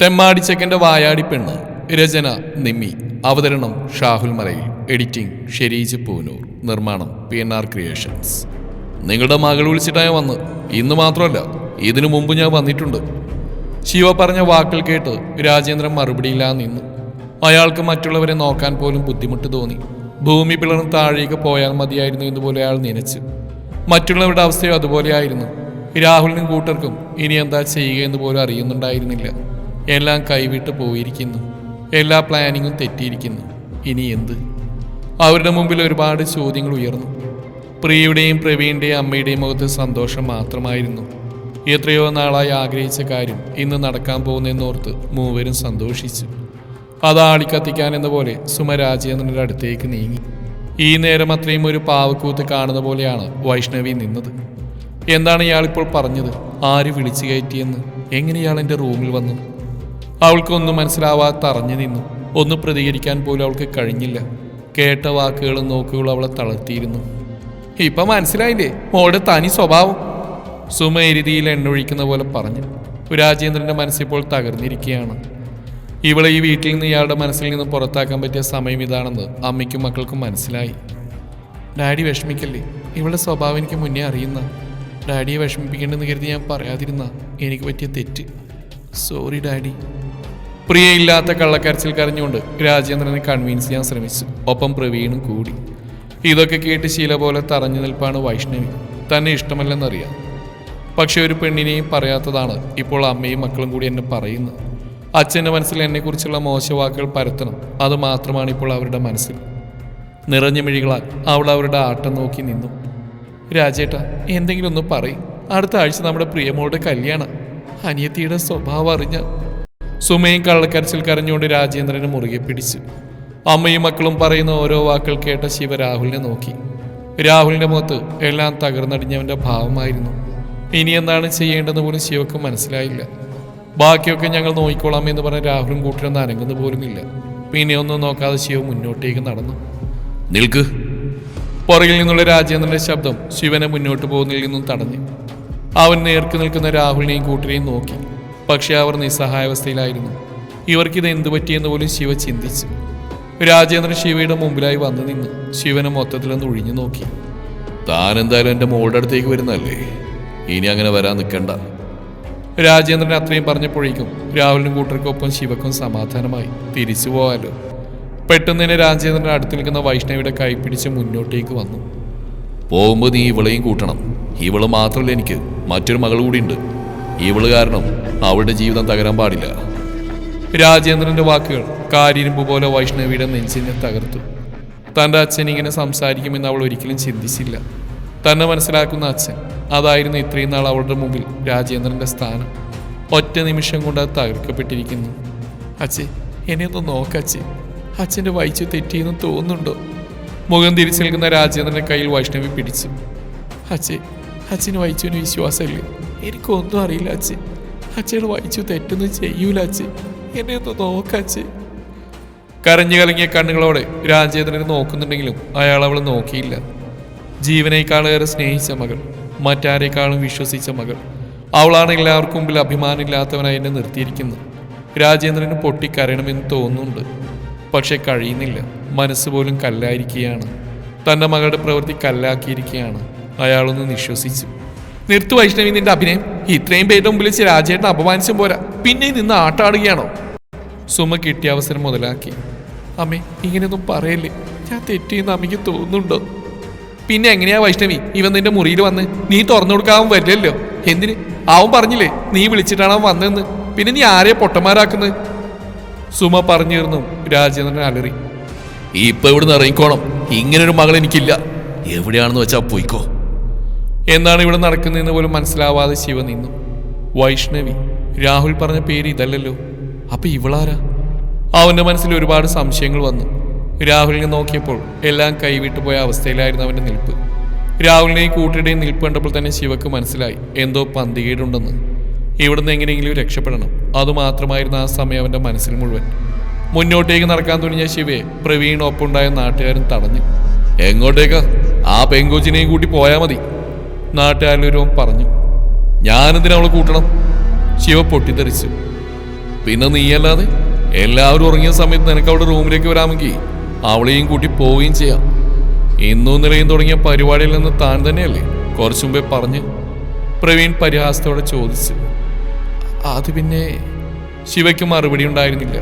തെമ്മാടിച്ചക്കന്റെ വായാടി പെണ്ണ് രചന നിമ്മി. അവതരണം ഷാഹുൽ മലയിൽ എഡിറ്റിംഗ് ഷെരീജ് പൂനൂർ. നിർമ്മാണം പി എൻ ആർ ക്രിയേഷൻസ്. നിങ്ങളുടെ മകൾ വിളിച്ചിട്ടായ വന്ന്. ഇന്ന് മാത്രമല്ല ഇതിനു മുമ്പ് ഞാൻ വന്നിട്ടുണ്ട്. ശിവ പറഞ്ഞ വാക്കുകൾ കേട്ട് രാജേന്ദ്രൻ മറുപടിയില്ലാതെ നിന്നു. അയാൾക്ക് മറ്റുള്ളവരെ നോക്കാൻ പോലും ബുദ്ധിമുട്ട് തോന്നി. ഭൂമി പിളർന്ന് താഴേക്ക് പോയാൽ മതിയായിരുന്നു എന്നുപോലെ അയാൾ നനച്ചു. മറ്റുള്ളവരുടെ അവസ്ഥയും അതുപോലെയായിരുന്നു രാഹുലിനും കൂട്ടർക്കും ഇനി എന്താ ചെയ്യുക എന്ന് പോലും അറിയുന്നുണ്ടായിരുന്നില്ല. എല്ലാം കൈവിട്ട് പോയിരിക്കുന്നു. എല്ലാ പ്ലാനിങ്ങും തെറ്റിയിരിക്കുന്നു. ഇനി എന്ത്? അവരുടെ മുമ്പിൽ ഒരുപാട് ചോദ്യങ്ങൾ ഉയർന്നു. പ്രിയയുടെയും പ്രവീണിന്റെയും അമ്മയുടെയും മുഖത്ത് സന്തോഷം മാത്രമായിരുന്നു. എത്രയോ നാളായി ആഗ്രഹിച്ച കാര്യം ഇന്ന് നടക്കാൻ പോകുന്നെന്നോർത്ത് മൂവരും സന്തോഷിച്ചു. അത് ആളിക്കത്തിക്കാൻ എന്ന പോലെ സുമ രാജേന്ദ്രന്റെ അടുത്തേക്ക് നീങ്ങി. ഈ നേരം അത്രയും ഒരു പാവക്കൂത്ത് കാണുന്ന പോലെയാണ് വൈഷ്ണവി നിന്നത്. എന്താണ് ഇയാളിപ്പോൾ പറഞ്ഞത്? ആര് വിളിച്ചു കയറ്റിയെന്ന്? എങ്ങനെ ഇയാൾ എന്റെ റൂമിൽ വന്നു? അവൾക്കൊന്നും മനസ്സിലാവാത്ത അറിഞ്ഞു നിന്നു. ഒന്ന് പ്രതികരിക്കാൻ പോലും അവൾക്ക് കഴിഞ്ഞില്ല. കേട്ട വാക്കുകളും നോക്കുകളും അവളെ തളർത്തിയിരുന്നു. ഇപ്പം മനസ്സിലായില്ലേ? മോളുടെ തനി സ്വഭാവം. സുമ എരുതിയിൽ എണ്ണൊഴിക്കുന്ന പോലെ പറഞ്ഞു. രാജേന്ദ്രന്റെ മനസ്സിപ്പോൾ തകർന്നിരിക്കുകയാണ്. ഇവളെ ഈ വീട്ടിൽ നിന്ന് ഇയാളുടെ മനസ്സിൽ നിന്ന് പുറത്താക്കാൻ പറ്റിയ സമയം ഇതാണെന്ന് അമ്മയ്ക്കും മക്കൾക്കും മനസ്സിലായി. ഡാഡി വിഷമിക്കല്ലേ? ഇവളുടെ സ്വഭാവം എനിക്ക് മുന്നേ അറിയുന്ന. ഡാഡിയെ വിഷമിപ്പിക്കേണ്ടെന്ന് കരുതി ഞാൻ പറയാതിരുന്ന എനിക്ക് പറ്റിയ തെറ്റ്. Sorry daddy. പ്രിയയില്ലാത്ത കള്ളക്കരച്ചിൽ കരഞ്ഞുകൊണ്ട് രാജേന്ദ്രനെ കൺവിൻസ് ചെയ്യാൻ ശ്രമിച്ചു. ഒപ്പം പ്രവീണും കൂടി. ഇതൊക്കെ കേട്ട് ശീല പോലെ തറഞ്ഞു നിൽപ്പാണ് വൈഷ്ണവി. തന്നെ ഇഷ്ടമല്ലെന്നറിയാം. പക്ഷെ ഒരു പെണ്ണിനെയും പറയാത്തതാണ് ഇപ്പോൾ അമ്മയും മക്കളും കൂടി എന്നെ പറയുന്നത്. അച്ഛന്റെ മനസ്സിൽ എന്നെക്കുറിച്ചുള്ള മോശവാക്കുകൾ പരത്തണം. അത് മാത്രമാണ് ഇപ്പോൾ അവരുടെ മനസ്സിൽ. നിറഞ്ഞ മിഴികളാൽ അവൾ അവരുടെ ആട്ടം നോക്കി നിന്നു. രാജേട്ട എന്തെങ്കിലും ഒന്ന് പറയും. അടുത്ത ആഴ്ച നമ്മുടെ പ്രിയമോളുടെ കല്യാണം. അനിയത്തിയുടെ സ്വഭാവം അറിഞ്ഞ സുമയും കള്ളക്കരച്ചിൽ കരഞ്ഞുകൊണ്ട് രാജേന്ദ്രനെ മുറുകെ പിടിച്ചു. അമ്മയും മക്കളും പറയുന്ന ഓരോ വാക്കുകൾ കേട്ട ശിവ രാഹുലിനെ നോക്കി. രാഹുലിന്റെ മുഖത്ത് എല്ലാം തകർന്നടിഞ്ഞവന്റെ ഭാവമായിരുന്നു. ഇനി എന്താണ് ചെയ്യേണ്ടതെന്ന് പോലും ശിവക്ക് മനസ്സിലായില്ല. ബാക്കിയൊക്കെ ഞങ്ങൾ നോക്കിക്കോളാം എന്ന് പറഞ്ഞ രാഹുലും കൂട്ടിലൊന്നും അനങ്ങുന്ന പോലുമില്ല. പിന്നെ ഒന്നും നോക്കാതെ ശിവ മുന്നോട്ടേക്ക് നടന്നു. നിൽക്ക്. പുറകിൽ നിന്നുള്ള രാജേന്ദ്രന്റെ ശബ്ദം ശിവനെ മുന്നോട്ട് പോകുന്നതിൽ നിന്നും തടഞ്ഞു. അവൻ നേർക്ക് നിൽക്കുന്ന രാഹുലിനെയും കൂട്ടിനെയും നോക്കി. പക്ഷെ അവർ നിസ്സഹായാവസ്ഥയിലായിരുന്നു. ഇവർക്കിത് എന്തു പറ്റിയെന്ന് പോലും ശിവ ചിന്തിച്ചു. രാജേന്ദ്രൻ ശിവയുടെ മുമ്പിലായി വന്നു നിന്നു ശിവനെ മൊത്തത്തിലൊന്ന് ഒഴിഞ്ഞു നോക്കി. താൻ എന്തായാലും എന്റെ മോളുടെ അടുത്തേക്ക് വരുന്നല്ലേ ഇനി അങ്ങനെ വരാൻ നിൽക്കണ്ട. രാജേന്ദ്രൻ അത്രയും പറഞ്ഞപ്പോഴേക്കും രാഹുലിനും കൂട്ടർക്കൊപ്പം ശിവക്കും സമാധാനമായി തിരിച്ചു പോകാലോ. പെട്ടെന്ന് തന്നെ രാജേന്ദ്രൻ അടുത്ത് നിൽക്കുന്ന വൈഷ്ണവിയുടെ കൈപ്പിടിച്ച് മുന്നോട്ടേക്ക് വന്നു. പോകുമ്പോൾ നീ ഇവളെയും കൂട്ടണം. ഇവൾ മാത്രമല്ല എനിക്ക്. മറ്റൊരു മകൾ കൂടിയുണ്ട്. ഇവൾ കാരണം അവളുടെ ജീവിതം തകരാൻ പാടില്ല. രാജേന്ദ്രന്റെ വാക്കുകൾ കാരിരുമ്പ് പോലെ വൈഷ്ണവിയുടെ നെഞ്ചിനെ തകർത്തു. തന്റെ അച്ഛൻ ഇങ്ങനെ സംസാരിക്കുമെന്ന് അവൾ ഒരിക്കലും ചിന്തിച്ചില്ല. തന്നെ മനസ്സിലാക്കുന്ന അച്ഛൻ അതായിരുന്നു ഇത്രയും നാൾ അവളുടെ മുമ്പിൽ രാജേന്ദ്രന്റെ സ്ഥാനം. ഒറ്റ നിമിഷം കൊണ്ട് അത് തകർക്കപ്പെട്ടിരിക്കുന്നു. അച്ഛേ എന്നെ ഒന്ന് നോക്കച്ചേ അച്ഛന്റെ വൈച്ചു തെറ്റിയെന്ന് തോന്നുന്നുണ്ടോ? മുഖം തിരിച്ചു നിൽക്കുന്ന രാജേന്ദ്രന്റെ കയ്യിൽ വൈഷ്ണവി പിടിച്ചു. അച്ഛേ അച്ഛന് വൈച്ചുവിന് വിശ്വാസമില്ലേ? എനിക്കൊന്നും അറിയില്ല അച്ഛൻ അച്ഛയുടെ വായിച്ചു തെറ്റൊന്നും ചെയ്യൂല അച്ഛൻ എന്നെ ഒന്ന് നോക്കച്ചേ കരഞ്ഞു കലങ്ങിയ കണ്ണുകളോടെ രാജേന്ദ്രനെ നോക്കുന്നുണ്ടെങ്കിലും അയാൾ അവൾ നോക്കിയില്ല. ജീവനേക്കാളേറെ സ്നേഹിച്ച മകൾ മറ്റാരേക്കാളും വിശ്വസിച്ച മകൾ. അവളാണ് എല്ലാവർക്കും മുമ്പിൽ അഭിമാനമില്ലാത്തവനായി എന്നെ നിർത്തിയിരിക്കുന്നത്. രാജേന്ദ്രന് പൊട്ടിക്കരയണമെന്ന് തോന്നുന്നുണ്ട്. പക്ഷെ കഴിയുന്നില്ല. മനസ്സ് പോലും കല്ലായിരിക്കുകയാണ്. തന്റെ മകളുടെ പ്രവൃത്തി കല്ലാക്കിയിരിക്കുകയാണ്. അയാളൊന്ന് നിശ്വസിച്ചു. നിർത്തു വൈഷ്ണവി നിന്റെ അഭിനയം. ഇത്രയും പേരുടെ മുമ്പിൽ രാജേട്ടൻ അപമാനിച്ചും പോരാ. പിന്നെ നിന്ന് ആട്ടാടുകയാണോ? സുമ കിട്ടിയ അവസരം മുതലാക്കി. അമ്മേ ഇങ്ങനെയൊന്നും പറയല്ലേ. ഞാൻ തെറ്റിയെന്ന് അമ്മയ്ക്ക് തോന്നുന്നുണ്ടോ? പിന്നെ എങ്ങനെയാ വൈഷ്ണവി? ഇവൻ നിന്റെ മുറിയിൽ വന്ന് നീ തുറന്നു കൊടുക്കാൻ വരില്ലല്ലോ. എന്തിന്? അവൻ പറഞ്ഞില്ലേ നീ വിളിച്ചിട്ടാണ് അവൻ വന്നതെന്ന്. പിന്നെ നീ ആരെയെ പൊട്ടന്മാരാക്കുന്നത്? സുമ പറഞ്ഞിരുന്നു രാജേന്ദ്രൻ അലറി. ഇപ്പൊ ഇവിടുന്ന് ഇറങ്ങിക്കോണം. ഇങ്ങനൊരു മകൾ എനിക്കില്ല എവിടെയാണെന്ന് വെച്ചാ പോയിക്കോ. എന്താണ് ഇവിടെ നടക്കുന്നതെന്ന് പോലും മനസ്സിലാവാതെ ശിവ നിന്നു. വൈഷ്ണവി രാഹുൽ പറഞ്ഞ പേര് ഇതല്ലല്ലോ. അപ്പൊ ഇവളാരാ? അവന്റെ മനസ്സിൽ ഒരുപാട് സംശയങ്ങൾ വന്നു. രാഹുലിനെ നോക്കിയപ്പോൾ എല്ലാം കൈവിട്ടു പോയ അവസ്ഥയിലായിരുന്നു അവന്റെ നിൽപ്പ്. രാഹുലിനെയും കൂട്ടിയുടെയും നിൽപ്പ് കണ്ടപ്പോൾ തന്നെ ശിവക്ക് മനസ്സിലായി എന്തോ പന്തികേടുണ്ടെന്ന്. ഇവിടുന്ന് എങ്ങനെയെങ്കിലും രക്ഷപ്പെടണം. അതുമാത്രമായിരുന്നു ആ സമയം അവന്റെ മനസ്സിൽ മുഴുവൻ. മുന്നോട്ടേക്ക് നടക്കാൻ തുടങ്ങിയ ശിവയെ പ്രവീൺ ഒപ്പുണ്ടായ നാട്ടുകാരൻ തടഞ്ഞു. എങ്ങോട്ടേക്കാ? ആ പെങ്കൊച്ചിനെയും കൂട്ടി പോയാൽ മതി. നാട്ടുകാരിലൊരുവൻ പറഞ്ഞു ഞാനെന്തിനാ അവളെ കൂട്ടണം? ശിവ പൊട്ടിത്തെറിച്ചു. പിന്നെ നീയല്ലാതെ എല്ലാവരും ഉറങ്ങിയ സമയത്ത് നിനക്ക് അവിടെ റൂമിലേക്ക് വരാമെങ്കിൽ അവളെയും കൂട്ടി പോവുകയും ചെയ്യാം. ഇന്നും നിലയും തുടങ്ങിയ പരിപാടിയിൽ നിന്ന് താൻ തന്നെയല്ലേ? കുറച്ചു മുമ്പേ പറഞ്ഞ് പ്രവീൺ പരിഹാസത്തോടെ ചോദിച്ചു അത് പിന്നെ ശിവയ്ക്ക് മറുപടി ഉണ്ടായിരുന്നില്ല.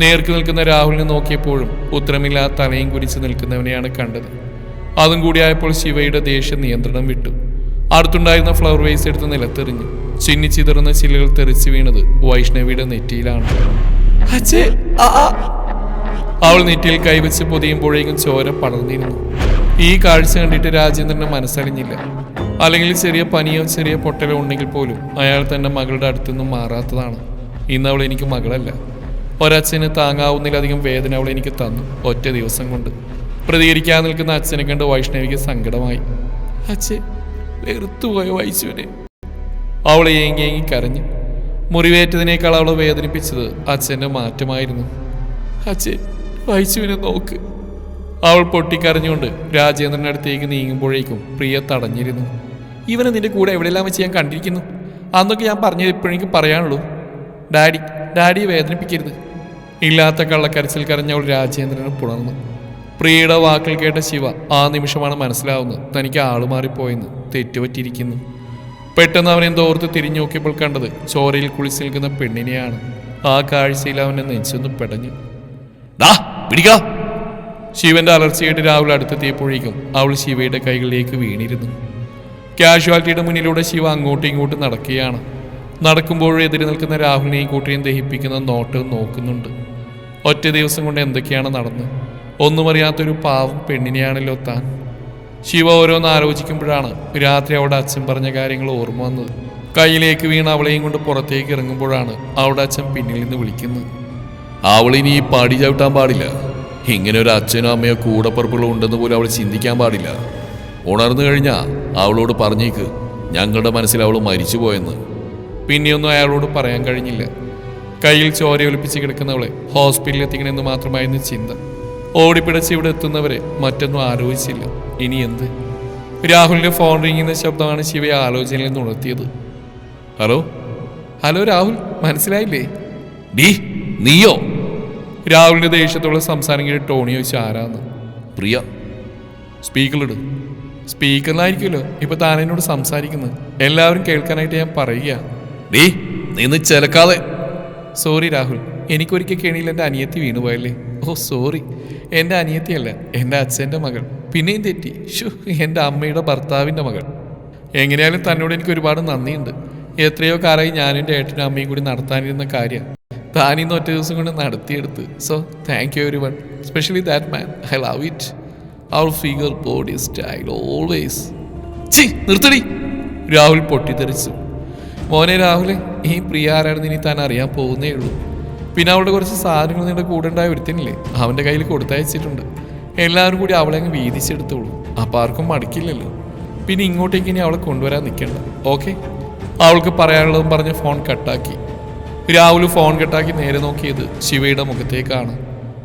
നേർക്ക് നിൽക്കുന്ന രാഹുലിനെ നോക്കിയപ്പോഴും ഉത്തരമില്ലാ തലയും കുരിച്ച് നിൽക്കുന്നവനെയാണ് കണ്ടത്. അതും കൂടിയായപ്പോൾ ശിവയുടെ ദേഷ്യം നിയന്ത്രണം വിട്ടു. അടുത്തുണ്ടായിരുന്ന ഫ്ലവർ വേസ് എടുത്ത് നിലത്തെറിഞ്ഞു. ചിന്നി ചിതറുന്ന ചില്ലുകൾ തെറിച്ചു വീണത് വൈഷ്ണവിയുടെ നെറ്റിയിലാണ്. അച്ഛേ. അവൾ നെറ്റിയിൽ കൈവച്ച് പൊതിയുമ്പോഴേക്കും ചോര പടർന്നിരുന്നു. ഈ കാഴ്ച കണ്ടിട്ട് രാജേന്ദ്രന് മനസ്സറിഞ്ഞില്ല അല്ലെങ്കിൽ ചെറിയ പനിയോ ചെറിയ പൊട്ടലോ ഉണ്ടെങ്കിൽ പോലും അയാൾ തന്റെ മകളുടെ അടുത്തുനിന്നും മാറാത്തതാണ്. ഇന്ന് അവൾ എനിക്ക് മകളല്ല. ഒരച്ഛന് താങ്ങാവുന്നതിലധികം വേദന അവൾ എനിക്ക് തന്നു ഒറ്റ ദിവസം കൊണ്ട്. പ്രതികരിക്കാൻ നിൽക്കുന്ന അച്ഛനെ കണ്ട് വൈഷ്ണവിക്ക് സങ്കടമായി. അച്ഛൻ വെറുത്തുപോയ വൈശുവിനെ അവളെ ഏങ്ങി കരഞ്ഞു മുറിവേറ്റതിനേക്കാൾ അവളെ വേദനിപ്പിച്ചത് അച്ഛന്റെ മാറ്റമായിരുന്നു. അച്ഛൻ വൈശുവിനെ നോക്ക്. അവൾ പൊട്ടിക്കരഞ്ഞുകൊണ്ട് രാജേന്ദ്രന്റെ അടുത്തേക്ക് നീങ്ങുമ്പോഴേക്കും പ്രിയ തടഞ്ഞിരുന്നു. ഇവനെ നിന്റെ കൂടെ എവിടെയെല്ലാം വെച്ച് ഞാൻ കണ്ടിരിക്കുന്നു? അന്നൊക്കെ ഞാൻ പറഞ്ഞത് ഇപ്പോഴേക്കും പറയാനുള്ളൂ. ഡാഡി ഡാഡിയെ വേദനിപ്പിക്കരുത്. ഇല്ലാത്ത കള്ളക്കരച്ചിൽ കരഞ്ഞവൾ രാജേന്ദ്രനെ പുണർന്നു. പ്രിയയുടെ വാക്കിൽ കേട്ട ശിവ ആ നിമിഷമാണ് മനസ്സിലാവുന്നത്. തനിക്ക് ആളുമാറിപ്പോയെന്ന് തെറ്റുപറ്റിയിരിക്കുന്നു. പെട്ടെന്ന് അവൻ എന്തോ ഓർത്ത് തിരിഞ്ഞു നോക്കിയപ്പോൾ കണ്ടത് ചോരയിൽ കുളിച്ച് നിൽക്കുന്ന പെണ്ണിനെയാണ്. ആ കാഴ്ചയിൽ അവനെ നെഞ്ചൊന്ന് പെടഞ്ഞു. ഡാ പിടിക്കാം. ശിവന്റെ അലർച്ചയായിട്ട് രാഹുൽ അടുത്തെത്തിയപ്പോഴേക്കും അവൾ ശിവയുടെ കൈകളിലേക്ക് വീണിരുന്നു. കാഷ്വാലിറ്റിയുടെ മുന്നിലൂടെ ശിവ അങ്ങോട്ടും ഇങ്ങോട്ടും നടക്കുകയാണ്. നടക്കുമ്പോഴും എതിരെ നിൽക്കുന്ന രാഹുലിനെയും കൂട്ടിയും ദഹിപ്പിക്കുന്ന നോട്ട് നോക്കുന്നുണ്ട്. ഒറ്റ ദിവസം കൊണ്ട് എന്തൊക്കെയാണ് നടന്ന് ഒന്നും അറിയാത്തൊരു പാവം പെണ്ണിനെയാണല്ലോ താൻ ശിവ ഓരോന്ന് ആലോചിക്കുമ്പോഴാണ് രാത്രി അവിടെ അച്ഛൻ പറഞ്ഞ കാര്യങ്ങൾ ഓർമ്മ വന്നത്. കയ്യിലേക്ക് വീണ് അവളെയും കൊണ്ട് പുറത്തേക്ക് ഇറങ്ങുമ്പോഴാണ് അവിടെ അച്ഛൻ പിന്നിൽ നിന്ന് വിളിക്കുന്നത്. അവളിനി ഈ പാടി ചവിട്ടാൻ പാടില്ല. ഇങ്ങനെ ഒരു അച്ഛനോ അമ്മയോ കൂടപ്പുറപ്പുകളോ ഉണ്ടെന്ന് പോലും അവൾ ചിന്തിക്കാൻ പാടില്ല. ഉണർന്നു കഴിഞ്ഞാൽ അവളോട് പറഞ്ഞേക്ക് ഞങ്ങളുടെ മനസ്സിൽ അവൾ മരിച്ചുപോയെന്ന് പിന്നെയൊന്നും അയാളോട് പറയാൻ കഴിഞ്ഞില്ല. കയ്യിൽ ചോരയൊലിപ്പിച്ച് കിടക്കുന്നവളെ ഹോസ്പിറ്റലിൽ എത്തിക്കണമെന്ന് മാത്രമായിരുന്നു ചിന്ത. ഓടിപ്പിടച്ച് ഇവിടെ എത്തുന്നവരെ മറ്റൊന്നും ആലോചിച്ചില്ല. ഇനി എന്ത്? രാഹുലിന്റെ ഫോൺ റിങ്ങുന്ന ശബ്ദമാണ് ശിവയെ ആലോചനയിൽ നിന്ന് ഉണർത്തിയത്. ഹലോ? ഹലോ രാഹുൽ മനസ്സിലായില്ലേ? ഡീ നീയോ? രാഹുലിന്റെ ദേഷ്യത്തോടെ സംസാരം കേട്ട് ടോണി ചോദിച്ചു ആരാന്ന്? പ്രിയ. സ്പീക്കറിലിട് സ്പീക്കറിലായിരിക്കുമല്ലോ ഇപ്പൊ താൻ എന്നോട് സംസാരിക്കുന്നത് എല്ലാവരും കേൾക്കാനായിട്ട് ഞാൻ പറയുക ഡീ നീന്ന് ചിലക്കാതെ. സോറി രാഹുൽ. എനിക്കൊരിക്കൽ കേണിയിൽ എന്റെ അനിയത്തി വീണുപോയല്ലേ? ഓ സോറി എന്റെ അനിയത്തിയല്ല എന്റെ അച്ഛന്റെ മകൾ. പിന്നെയും തെറ്റി. ഷു എന്റെ അമ്മയുടെ ഭർത്താവിന്റെ മകൾ. എങ്ങനെയാലും തന്നോട് എനിക്ക് ഒരുപാട് നന്ദിയുണ്ട്. എത്രയോ കാലമായി ഞാനും എന്റെ ഏട്ടനും അമ്മയും കൂടി നടത്താനിരുന്ന കാര്യം താനിന്ന് ഒറ്റ ദിവസം കൊണ്ട് നടത്തിയെടുത്ത്. So thank you everyone specially that man I love it our figure body style always ചി നിർത്തടി. രാഹുൽ പൊട്ടിത്തെറിച്ചു. മോനെ രാഹുലെ ഈ പ്രിയ ആരാണെന്ന് ഇനി താൻ അറിയാൻ പോകുന്നേ ഉള്ളൂ. പിന്നെ അവളുടെ കുറച്ച് സാധനങ്ങൾ നിങ്ങളുടെ കൂടെ ഉണ്ടായ ഒരുത്തനില്ലേ? അവന്റെ കയ്യിൽ കൊടുത്തയച്ചിട്ടുണ്ട്. എല്ലാവരും കൂടി അവളെ അങ്ങ് വീതിച്ചെടുത്തോളൂ. അപ്പം ആർക്കും മടുക്കില്ലല്ലോ. പിന്നെ ഇങ്ങോട്ടേക്ക് ഇനി അവളെ കൊണ്ടുവരാൻ നിൽക്കണ്ട. ഓക്കെ? അവൾക്ക് പറയാനുള്ളതും പറഞ്ഞ് ഫോൺ കട്ടാക്കി. രാഹുൽ ഫോൺ കട്ടാക്കി നേരെ നോക്കിയത് ശിവയുടെ മുഖത്തേക്കാണ്.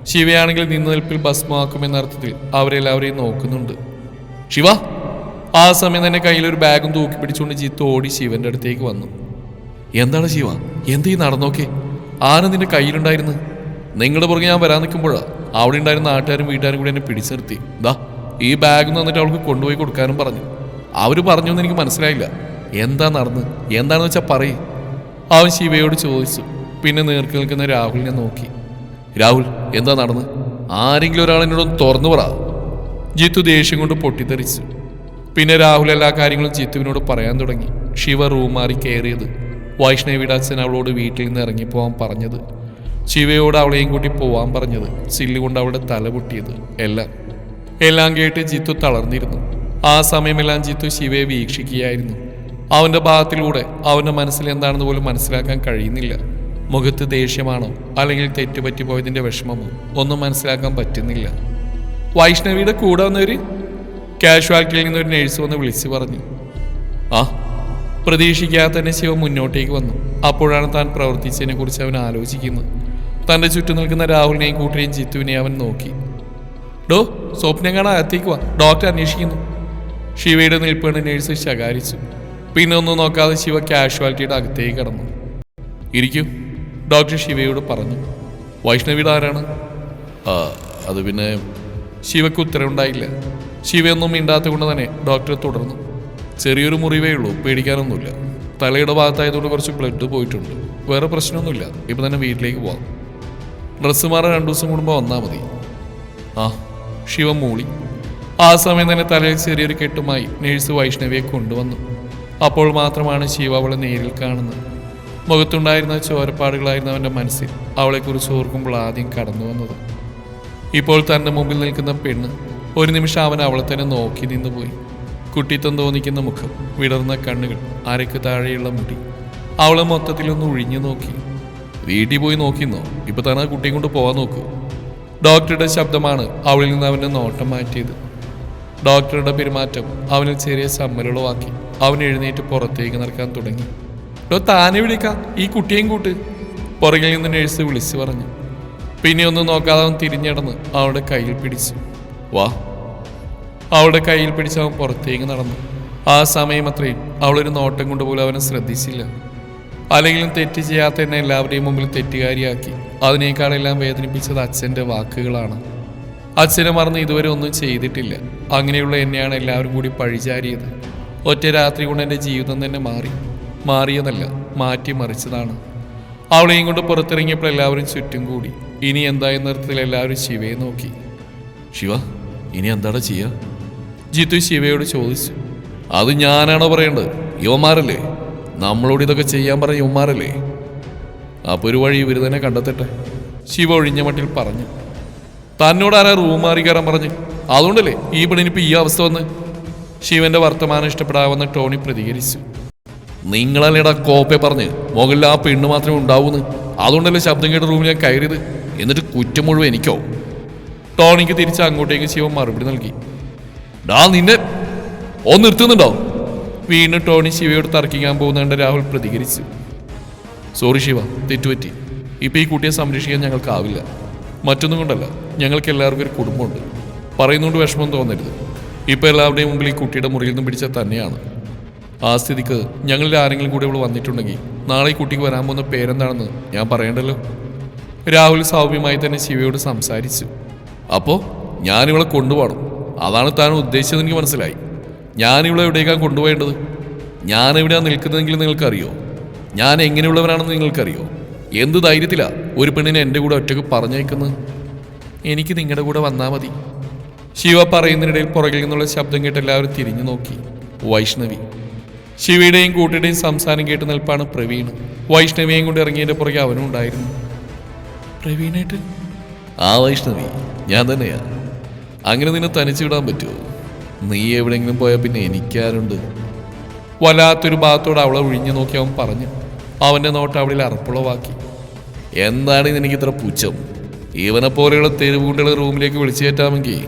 ശിവയാണെങ്കിൽ നിന്ന് നിൽപ്പിൽ ഭസ്മമാക്കുമെന്ന അർത്ഥത്തിൽ അവരെല്ലാവരെയും നോക്കുന്നുണ്ട്. ശിവ ആ സമയം തന്നെ കയ്യിലൊരു ബാഗും തൂക്കി പിടിച്ചുകൊണ്ട് ജിത്ത് ഓടി ശിവന്റെ അടുത്തേക്ക് വന്നു. എന്താണ് ശിവ? എന്ത് ഈ നടന്നോക്കെ? ആന നിന്റെ കയ്യിലുണ്ടായിരുന്നു. നിങ്ങളുടെ പുറകെ ഞാൻ വരാൻ നിൽക്കുമ്പോഴാ അവിടെ ഉണ്ടായിരുന്ന നാട്ടുകാരും വീട്ടുകാരും കൂടി എന്നെ പിടിച്ചു നിർത്തി ദാ ഈ ബാഗ് തന്നിട്ട് അവൾക്ക് കൊണ്ടുപോയി കൊടുക്കാനും പറഞ്ഞു. അവർ പറഞ്ഞു എന്ന് എനിക്ക് മനസ്സിലായില്ല. എന്താ നടന്ന്? എന്താണെന്ന് വെച്ചാൽ പറയും. അവൻ ശിവയോട് ചോദിച്ചു. പിന്നെ നേർക്ക് നിൽക്കുന്ന രാഹുലിനെ നോക്കി. രാഹുൽ എന്താ നടന്ന്? ആരെങ്കിലും ഒരാൾ എന്നോടൊന്ന് തുറന്നു പറ. ജിത്തു ദേഷ്യം കൊണ്ട് പൊട്ടിത്തെറിച്ചു. പിന്നെ രാഹുൽ എല്ലാ കാര്യങ്ങളും ജിത്തുവിനോട് പറയാൻ തുടങ്ങി. ശിവ റൂം മാറി കയറിയത് വൈഷ്ണവിയുടെ അവളോട് വീട്ടിൽ നിന്ന് ഇറങ്ങിപ്പോവാൻ പറഞ്ഞത്. ശിവയോട് അവളെയും കൂട്ടി പോവാൻ പറഞ്ഞത്. സില്ലി കൊണ്ട് അവളുടെ തല പൊട്ടിയത്. എല്ലാം. എല്ലാം കേട്ട് ജിത്തു തളർന്നിരുന്നു. ആ സമയമെല്ലാം ജിത്തു ശിവയെ വീക്ഷിക്കുകയായിരുന്നു. അവന്റെ ഭാഗത്തിലൂടെ അവന്റെ മനസ്സിൽ എന്താണെന്ന് പോലും മനസ്സിലാക്കാൻ കഴിയുന്നില്ല. മുഖത്ത് ദേഷ്യമാണോ അല്ലെങ്കിൽ തെറ്റുപറ്റി പോയതിന്റെ വിഷമമോ ഒന്നും മനസ്സിലാക്കാൻ പറ്റുന്നില്ല. വൈഷ്ണവിയുടെ കൂടെ വന്നവര്? കാഷ്വാലിറ്റിയിൽ നിന്ന് ഒരു നേഴ്സ് വന്ന് വിളിച്ചു പറഞ്ഞു. ആ പ്രതീക്ഷിക്കാതെ തന്നെ ശിവ മുന്നോട്ടേക്ക് വന്നു. അപ്പോഴാണ് താൻ പ്രവർത്തിച്ചതിനെ കുറിച്ച് അവൻ ആലോചിക്കുന്നത്. തന്റെ ചുറ്റും നിൽക്കുന്ന രാഹുലിനെയും കൂട്ടിനെയും ജിത്തുവിനെയും അവൻ നോക്കി. ഡോ സ്വപ്നം കാണാൻ അകത്തേക്ക് വാ. ഡോക്ടർ അന്വേഷിക്കുന്നു. ശിവയുടെ നിൽപ്പുകൊണ്ട് നേഴ്സ് ശകാരിച്ചു. പിന്നെ ഒന്നും നോക്കാതെ ശിവ കാഷ്വാലിറ്റിയുടെ അകത്തേക്ക് കടന്നു. ഇരിക്കൂ. ഡോക്ടർ ശിവയോട് പറഞ്ഞു. വൈഷ്ണവിയുടെ ആരാണ്? ആ അത് പിന്നെ ശിവക്ക് ഉത്തരവുണ്ടായില്ല. ശിവയൊന്നും മിണ്ടാത്ത കൊണ്ട് തന്നെ ഡോക്ടർ തുടർന്നു. ചെറിയൊരു മുറിവേ ഉള്ളൂ പേടിക്കാനൊന്നുമില്ല. തലയുടെ ഭാഗത്തായതുകൊണ്ട് കുറച്ച് ബ്ലഡ് പോയിട്ടുണ്ട്. വേറെ പ്രശ്നമൊന്നുമില്ല. ഇപ്പം തന്നെ വീട്ടിലേക്ക് പോവാം. ഡ്രസ്സ് മാറാൻ രണ്ടു ദിവസം കൂടുമ്പോൾ വന്നാൽ മതി. ആ ശിവം മൂളി. ആ സമയം തന്നെ തലയിൽ ചെറിയൊരു കെട്ടുമായി നേഴ്സ് വൈഷ്ണവിയെ കൊണ്ടുവന്നു. അപ്പോൾ മാത്രമാണ് ശിവ അവളെ നേരിൽ കാണുന്നത്. മുഖത്തുണ്ടായിരുന്ന ചോരപ്പാടുകളായിരുന്നു അവന്റെ മനസ്സിൽ. അവളെക്കുറിച്ച് ഓർക്കുമ്പോൾ ആദ്യം കടന്നു വന്നത്. ഇപ്പോൾ തന്റെ മുമ്പിൽ നിൽക്കുന്ന പെണ്ണ് ഒരു നിമിഷം അവൻ അവളെ തന്നെ നോക്കി നിന്നുപോയി. കുട്ടിത്തം തോന്നിക്കുന്ന മുഖം വിടർന്ന കണ്ണുകൾ അരക്ക് താഴെയുള്ള മുടി. അവളെ മൊത്തത്തിലൊന്ന് ഒഴിഞ്ഞു നോക്കി. വീട്ടിൽ പോയി നോക്കിന്നോ? ഇപ്പൊ തന്നെ ആ കുട്ടിയും കൊണ്ട് പോവാൻ നോക്കൂ. ഡോക്ടറുടെ ശബ്ദമാണ് അവളിൽ നിന്ന് അവന്റെ നോട്ടം മാറ്റിയത്. ഡോക്ടറുടെ പെരുമാറ്റം അവന് ചെറിയ സമ്മലുളവാക്കി അവൻ എഴുന്നേറ്റ് പുറത്തേക്ക് നടക്കാൻ തുടങ്ങി. ഡോ താനെ വിളിക്കാം? ഈ കുട്ടിയേയും കൂട്ട്. പുറകിൽ നിന്ന് നേഴ്സ് വിളിച്ചു പറഞ്ഞു. പിന്നെ ഒന്നും നോക്കാതെ അവൻ തിരിഞ്ഞടന്ന് അവളുടെ കയ്യിൽ പിടിച്ചു. വാ അവളുടെ കയ്യിൽ പിടിച്ച് അവൻ പുറത്തേക്ക് നടന്നു. ആ സമയം അത്രയും. അവളൊരു നോട്ടം കൊണ്ടുപോലും അവനെ ശ്രദ്ധിച്ചില്ല. അല്ലെങ്കിലും തെറ്റ് ചെയ്യാത്ത എന്നെ എല്ലാവരുടെയും മുമ്പിൽ തെറ്റുകാരിയാക്കി. അതിനേക്കാളെല്ലാം വേദനിപ്പിച്ചത് അച്ഛന്റെ വാക്കുകളാണ്. അച്ഛനെ മറന്ന് ഇതുവരെ ഒന്നും ചെയ്തിട്ടില്ല. അങ്ങനെയുള്ള എന്നെയാണ് എല്ലാവരും കൂടി പഴിചാരിയത്. ഒറ്റ രാത്രി കൊണ്ട് എന്റെ ജീവിതം തന്നെ മാറി. മാറിയതല്ല മാറ്റി മറിച്ചതാണ്. അവളെയും കൊണ്ട് പുറത്തിറങ്ങിയപ്പോൾ എല്ലാവരും ചുറ്റും കൂടി. ഇനി എന്താ എന്നർത്ഥത്തിൽ എല്ലാവരും ശിവയെ നോക്കി. ശിവ ഇനി എന്താടാ ചെയ്യുക ജിത്തു ശിവയോട് ചോദിച്ചു അത് ഞാനാണോ പറയേണ്ടത്? യുവമാരല്ലേ നമ്മളോട് ഇതൊക്കെ ചെയ്യാൻ പറഞ്ഞ യുവമാരല്ലേ അപ്പൊ ഒരു വഴി ഇവർ തന്നെ കണ്ടെത്തട്ടെ ശിവ ഒഴിഞ്ഞ മട്ടിൽ പറഞ്ഞു. തന്നോട് ആരാ റൂം മാറി കയറാൻ പറഞ്ഞു? അതുകൊണ്ടല്ലേ ഈ പെണ്ണിനിപ്പോ ഈ അവസ്ഥ വന്ന്? ശിവന്റെ വർത്തമാനം ഇഷ്ടപ്പെടാവുന്ന ടോണി പ്രതികരിച്ചു. നിങ്ങളല്ലേടാ കോപ്പെ പറഞ്ഞ് മുകളിൽ ആ പെണ്ണ് മാത്രമേ ഉണ്ടാവൂന്ന്? അതുകൊണ്ടല്ലേ ശബ്ദം കേട്ട റൂമിൽ ഞാൻ കയറിയത്? എന്നിട്ട് കുറ്റം മുഴുവൻ എനിക്കോ? ടോണിക്ക് തിരിച്ച് അങ്ങോട്ടേക്ക് ശിവൻ മറുപടി നൽകി. ഡാ നിന്നെ ഒന്ന് നിർത്തുന്നുണ്ടോ? വീണ്ടും ടോണി ശിവയോട് തർക്കിക്കാൻ പോകുന്നുണ്ട് രാഹുൽ പ്രതികരിച്ചു. സോറി ശിവ. തെറ്റുപറ്റി. ഇപ്പൊ ഈ കുട്ടിയെ സംരക്ഷിക്കാൻ ഞങ്ങൾക്കാവില്ല. മറ്റൊന്നും കൊണ്ടല്ല. ഞങ്ങൾക്ക് എല്ലാവർക്കും ഒരു കുടുംബമുണ്ട്. പറയുന്നുകൊണ്ട് വിഷമം തോന്നരുത്. ഇപ്പൊ എല്ലാവരുടെയും മുമ്പിൽ ഈ കുട്ടിയുടെ മുറിയിൽ നിന്നും പിടിച്ച തന്നെയാണ്. ആ സ്ഥിതിക്ക് ഞങ്ങളിൽ ആരെങ്കിലും കൂടെ ഇവിടെ വന്നിട്ടുണ്ടെങ്കിൽ നാളെ ഈ കുട്ടിക്ക് വരാൻ പോകുന്ന പേരെന്താണെന്ന് ഞാൻ പറയണ്ടല്ലോ? രാഹുൽ സൗമ്യമായി തന്നെ ശിവയോട് സംസാരിച്ചു. അപ്പോൾ ഞാനിവളെ കൊണ്ടുപോകണം. അതാണ് താൻ ഉദ്ദേശിച്ചത് എനിക്ക് മനസ്സിലായി. ഞാനിവിടെ എവിടേക്കാണ് കൊണ്ടുപോയേണ്ടത്? ഞാൻ എവിടെയാണ് നിൽക്കുന്നതെങ്കിൽ നിങ്ങൾക്കറിയോ? ഞാൻ എങ്ങനെയുള്ളവരാണെന്ന് നിങ്ങൾക്കറിയോ? എന്ത് ധൈര്യത്തിലാണ് ഒരു പെണ്ണിനെ എന്റെ കൂടെ ഒറ്റയ്ക്ക് പറഞ്ഞേക്കുന്നത് എനിക്ക് നിങ്ങളുടെ കൂടെ വന്നാൽ മതി. ശിവ പറയുന്നതിനിടയിൽ പുറകിൽ നിന്നുള്ള ശബ്ദം കേട്ട് എല്ലാവരും തിരിഞ്ഞു നോക്കി. വൈഷ്ണവി. ശിവയുടെയും കൂട്ടിയുടെയും സംസാരം കേട്ട് നിൽപ്പാണ് പ്രവീൺ. വൈഷ്ണവിയെയും കൊണ്ട് ഇറങ്ങിയതിന്റെ പുറകെ അവനും ഉണ്ടായിരുന്നു. പ്രവീണേട്ട് ആ വൈഷ്ണവി ഞാൻ തന്നെയാ. അങ്ങനെ നിന്നെ തനിച്ചു വിടാൻ പറ്റുമോ? നീ എവിടെങ്കിലും പോയാൽ പിന്നെ എനിക്കാരുണ്ട് വല്ലാത്തൊരു ഭാഗത്തോട് അവളെ ഒഴിഞ്ഞു നോക്കി അവൻ പറഞ്ഞു. അവന്റെ നോട്ട് അവളിൽ അറപ്പുളവാക്കി. എന്താണ് നിനക്ക് ഇത്ര പുച്ഛം? ഇവനെ പോലെയുള്ള തെരുവുകുട്ടികളെ റൂമിലേക്ക് വിളിച്ചു കയറ്റാമെങ്കിൽ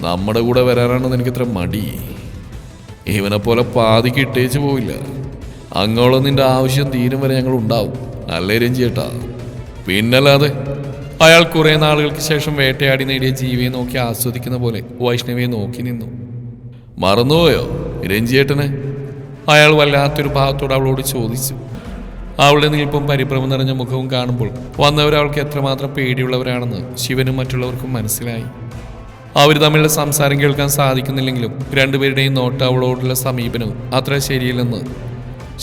നമ്മുടെ കൂടെ വരാനാണ് എനിക്ക് ഇത്ര മടി. ഇവനെ പോലെ പാതിക്ക് ഇട്ടേച്ച് പോവില്ല. അങ്ങോളം നിന്റെ ആവശ്യം തീരും വരെ ഞങ്ങൾ ഉണ്ടാവും. അല്ലേ രഞ്ജിയേട്ടാ പിന്നല്ലാതെ അയാൾ കുറെ നാളുകൾക്ക് ശേഷം വേട്ടയാടി നേടിയ ജീവിയെ നോക്കി ആസ്വദിക്കുന്ന പോലെ വൈഷ്ണവിയെ നോക്കി നിന്നു. മറന്നുപോയോ രഞ്ജിയേട്ടനെ അയാൾ വല്ലാത്തൊരു ഭാഗത്തോട് അവളോട് ചോദിച്ചു. അവളുടെ നിൽപ്പും പരിഭ്രമം നിറഞ്ഞ മുഖവും കാണുമ്പോൾ വന്നവർ അവൾക്ക് എത്രമാത്രം പേടിയുള്ളവരാണെന്ന് ശിവനും മറ്റുള്ളവർക്കും മനസ്സിലായി. അവർ തമ്മിലുള്ള സംസാരം കേൾക്കാൻ സാധിക്കുന്നില്ലെങ്കിലും രണ്ടുപേരുടെയും നോട്ട് അവളോടുള്ള സമീപനവും അത്ര ശരിയില്ലെന്ന്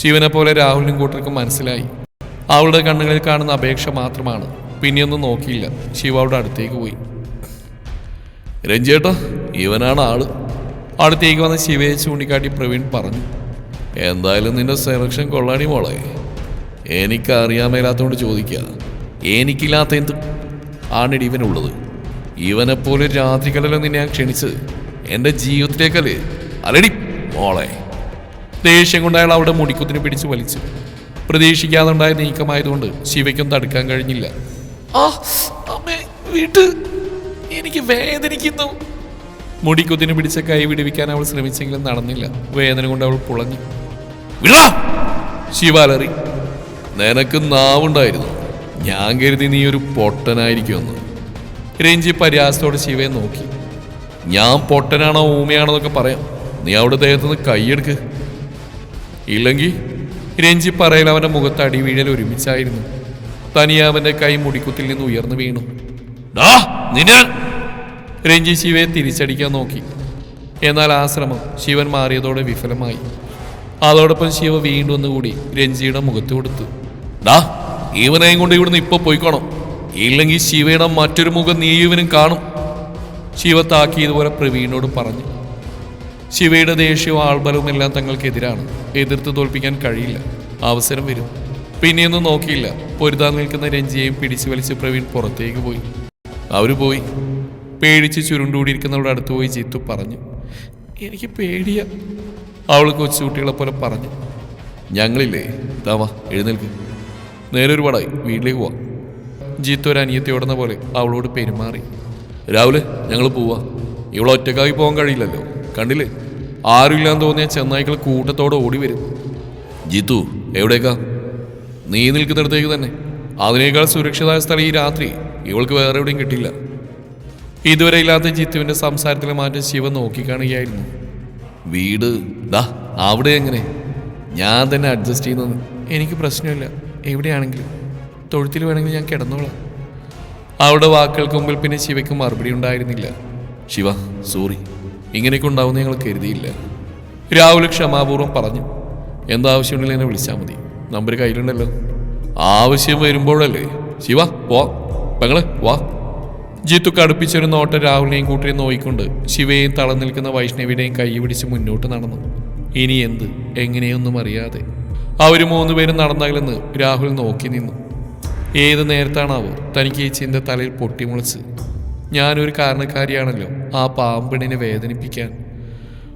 ശിവനെ പോലെ രാഹുലിനും കൂട്ടർക്കും മനസ്സിലായി. അവളുടെ കണ്ണുകളിൽ കാണുന്ന അപേക്ഷ മാത്രമാണ് പിന്നെയൊന്നും നോക്കിയില്ല. ശിവ അവിടെ അടുത്തേക്ക് പോയി. രഞ്ജേട്ടാ ഇവനാണ് ആൾ. അടുത്തേക്ക് വന്ന ശിവയെ ചൂണ്ടിക്കാട്ടി പ്രവീൺ പറഞ്ഞു എന്തായാലും നിന്റെ സെലക്ഷൻ കൊള്ളാടി മോളെ. എനിക്ക് അറിയാൻ മേലാത്തോണ്ട് ചോദിക്കുക എനിക്കില്ലാത്ത എന്ത് ആണിടി ഇവനുള്ളത്? ഇവനെപ്പോലെ രാത്രികളിലും നിന്നെ ഞാൻ ക്ഷണിച്ചത് എന്റെ ജീവിതത്തിലേക്കല്ലേ? അല്ലടി മോളെ. ദേഷ്യം കൊണ്ട് അയാൾ അവിടെ മുടിക്കുത്തിന് പിടിച്ച് വലിച്ചു. പ്രതീക്ഷിക്കാതെ ഉണ്ടായ നീക്കമായതുകൊണ്ട് ശിവയ്ക്കും തടുക്കാൻ കഴിഞ്ഞില്ല. അമ്മേ എനിക്ക് വേദനിക്കുന്നു. മുടിക്കുത്തിന് പിടിച്ച കൈ വിടുവിക്കാൻ അവൾ ശ്രമിച്ചെങ്കിലും നടന്നില്ല. വേദന കൊണ്ട് അവൾ പുളഞ്ഞു. വിടാ! ശിവാലറി നിനക്ക് നാവുണ്ടായിരുന്നു. ഞാൻ കരുതി നീ ഒരു പൊട്ടനായിരിക്കുമെന്ന്. രഞ്ജി പരിഹാസത്തോടെ ശിവയെ നോക്കി. ഞാൻ പൊട്ടനാണോ ഊമയാണോ എന്നൊക്കെ പറയാം. നീ അവിടെ ദേഹത്തുനിന്ന് കൈയെടുക്ക്. ഇല്ലെങ്കിൽ രഞ്ജി പറയൽ അവന്റെ മുഖത്ത് അടിവീഴൽ ഒരുമിച്ചായിരുന്നു. തനിയെ അവന്റെ കൈ മുടിക്കുത്തിൽ നിന്ന് ഉയർന്നു വീണു. രഞ്ജി ശിവയെ തിരിച്ചടിക്കാൻ നോക്കി. എന്നാൽ ആ ശ്രമം ശിവൻ മാറിയതോടെ വിഫലമായി. അതോടൊപ്പം ശിവ വീണ്ടും ഒന്നുകൂടി രഞ്ജിയുടെ മുഖത്ത് കൊടുത്തു. ഡാ ഇവനെയും കൊണ്ട് ഇവിടുന്ന് ഇപ്പൊ പോയിക്കോണം. ഇല്ലെങ്കിൽ ശിവയുടെ മറ്റൊരു മുഖം നീ ഇവനും കാണും. ശിവ താക്കിയതുപോലെ പ്രവീണോട് പറഞ്ഞു. ശിവയുടെ ദേഷ്യവും ആൾബലവും എല്ലാം തങ്ങൾക്കെതിരാണ്. എതിർത്ത് തോൽപ്പിക്കാൻ കഴിയില്ല. അവസരം വരും. പിന്നെയൊന്നും നോക്കിയില്ല. പൊരുതാൻ നിൽക്കുന്ന രഞ്ജിയെയും പിടിച്ചു വലിച്ച് പ്രവീൺ പുറത്തേക്ക് പോയി. അവർ പോയി. പേടിച്ച് ചുരുണ്ടൂടിയിരിക്കുന്നവരുടെ അടുത്ത് പോയി ജിത്തു പറഞ്ഞു എനിക്ക് പേടിയ അവൾ കൊച്ചുകുട്ടികളെ പോലെ പറഞ്ഞു. ഞങ്ങളില്ലേ താവാ എഴുന്നേൽക്ക്. നേരെ ഒരു പടായി വീട്ടിലേക്ക് പോവാം. ജിത്തു ഒരു അനിയത്തിയോടുന്ന പോലെ അവളോട് പെരുമാറി. രാവിലെ ഞങ്ങൾ പോവാ. ഇവളെ ഒറ്റക്കായി പോകാൻ കഴിയില്ലല്ലോ കണ്ടില്ലേ? ആരുമില്ലാന്ന് തോന്നിയ ചെന്നായ്ക്കൾ കൂട്ടത്തോടെ ഓടി വരും. ജിത്തു എവിടേക്കാ? നീ നിൽക്കുന്നിടത്തേക്ക് തന്നെ. അതിനേക്കാൾ സുരക്ഷിതമായ സ്ഥലം ഈ രാത്രി. ഇവൾക്ക് വേറെ എവിടെയും കിട്ടില്ല. ഇതുവരെ ഇല്ലാത്ത ജിത്തുവിന്റെ സംസാരത്തിലെ മാറ്റം ശിവ നോക്കിക്കാണുകയായിരുന്നു. വീട് ദാ അവിടെ എങ്ങനെ? ഞാൻ തന്നെ അഡ്ജസ്റ്റ് ചെയ്യുന്നത്. എനിക്ക് പ്രശ്നമില്ല. എവിടെയാണെങ്കിലും. തൊഴുത്തിൽ വേണമെങ്കിൽ ഞാൻ കിടന്നോളാം. അവിടെ വാക്കുകൾക്ക് മുമ്പിൽ പിന്നെ ശിവയ്ക്ക് മറുപടി ഉണ്ടായിരുന്നില്ല. ശിവ സോറി ഇങ്ങനെയൊക്കെ ഉണ്ടാവുമെന്ന് ഞങ്ങൾ കരുതിയില്ല. രാഹുൽ ക്ഷമാപൂർവം പറഞ്ഞു. എന്താവശ്യമുണ്ടെങ്കിലും എന്നെ വിളിച്ചാൽ മതി. നമ്പർ കയ്യിലുണ്ടല്ലോ. ആവശ്യം വരുമ്പോഴല്ലേ. ശിവ പോ പെങ്ങളെ വാ. ജിത്തു കടുപ്പിച്ചൊരു നോട്ടം രാഹുലിനെയും കൂട്ടിയും നോയിക്കൊണ്ട് ശിവയെയും തളം നിൽക്കുന്ന വൈഷ്ണവിയുടെയും കൈ പിടിച്ച് മുന്നോട്ട് നടന്നു. ഇനി എന്ത്? എങ്ങനെയൊന്നും അറിയാതെ. അവർ മൂന്നുപേരും നടന്നകലെന്ന് രാഹുൽ നോക്കി നിന്നു. ഏത് നേരത്താണാവോ തനിക്ക് ഈ ചിന്ത തലയിൽ പൊട്ടിമുളച്ച്. ഞാനൊരു കാരണക്കാരിയാണല്ലോ ആ പാമ്പിണിനെ വേദനിപ്പിക്കാൻ.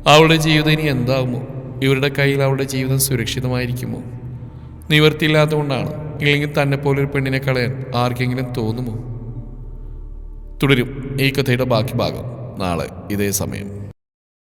അവളുടെ ജീവിതം ഇനി എന്താകുമോ ഇവരുടെ കയ്യിൽ അവളുടെ ജീവിതം സുരക്ഷിതമായിരിക്കുമോ? നിവർത്തിയില്ലാത്തതുകൊണ്ടാണ്. ഇല്ലെങ്കിൽ തന്നെ പോലൊരു പെണ്ണിനെ കളയാൻ ആർക്കെങ്കിലും തോന്നുമോ? തുടരും. ഈ കഥയുടെ ബാക്കി ഭാഗം നാളെ ഇതേ സമയം.